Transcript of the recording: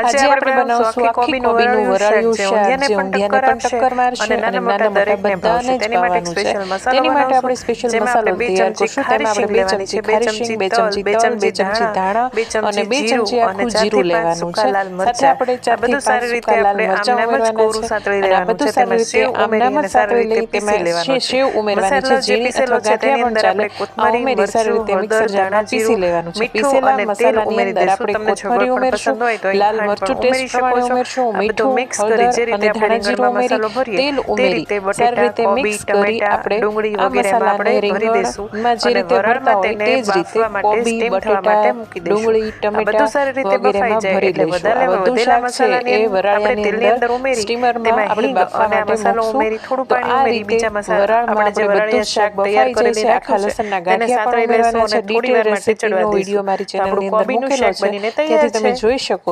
આજે આપણે બનાવશું આખી કોબીનું વરાળ્યું શાક જે ઊંધિયાને પણ ટક્કર મારશે અને નાના મોટા બધાને જ ભાવવાનું છે. તેની માટે આપણે સ્પેશિયલ મસાલો તૈયાર કરશું. તેમાં આપણે બે ચમચી ખારી શીંગ બે ચમચી તલ બે ચમચી ધાણા અને બે ચમચી આખું જીરું લેવાનું છે. સાથે આપણે ચારથી પાંચ રીતે લાલ મરચાં ઉમેરવાના છે. અને આ બધું સારી રીતે આમનામાં સાતળી લઈ તેમાં સેવ ઉમેરવાની છે. ઝીણી અથવા ગાંઠિયા પણ ચાલે આ ઉમેરી સારી રીતે મિક્સર જારમાં પીસી લેવાનું છે પીસેલા મસાલાની અંદર આપણે કોથમરી ઉમેરશું લાલ મરચું ટેસ્ટ પ્રમાણે ઉમેરશો મીઠું હળદર અને ધાણા જીરું ઉમેરી તેલ ઉમેરી સારી રીતે મિક્સ કરી આપણે આ મસાલાને રીંગણમાં જે રીતે ભરતા હોય તે જ રીતે કોબી બટેટા ડુંગળી ટમેટા વગેરેમાં ભરી લઈશું આ બધું શાક છે એ વરાળિયાની અંદર સ્ટીમરમાં આપણે બાફવા માટે મૂકશું. તો આ રીતે વરાળમાં આપણે બધું શાક બફાઈ જાય છે આખા લસણના ગાંઠિયા પણ ઉમેરવાના છે ડિટેલ રેસીપીનો વીડિયો મારી ચેનલની અંદર મૂકેલો છે ત્યાંથી તમે જોઈ શકો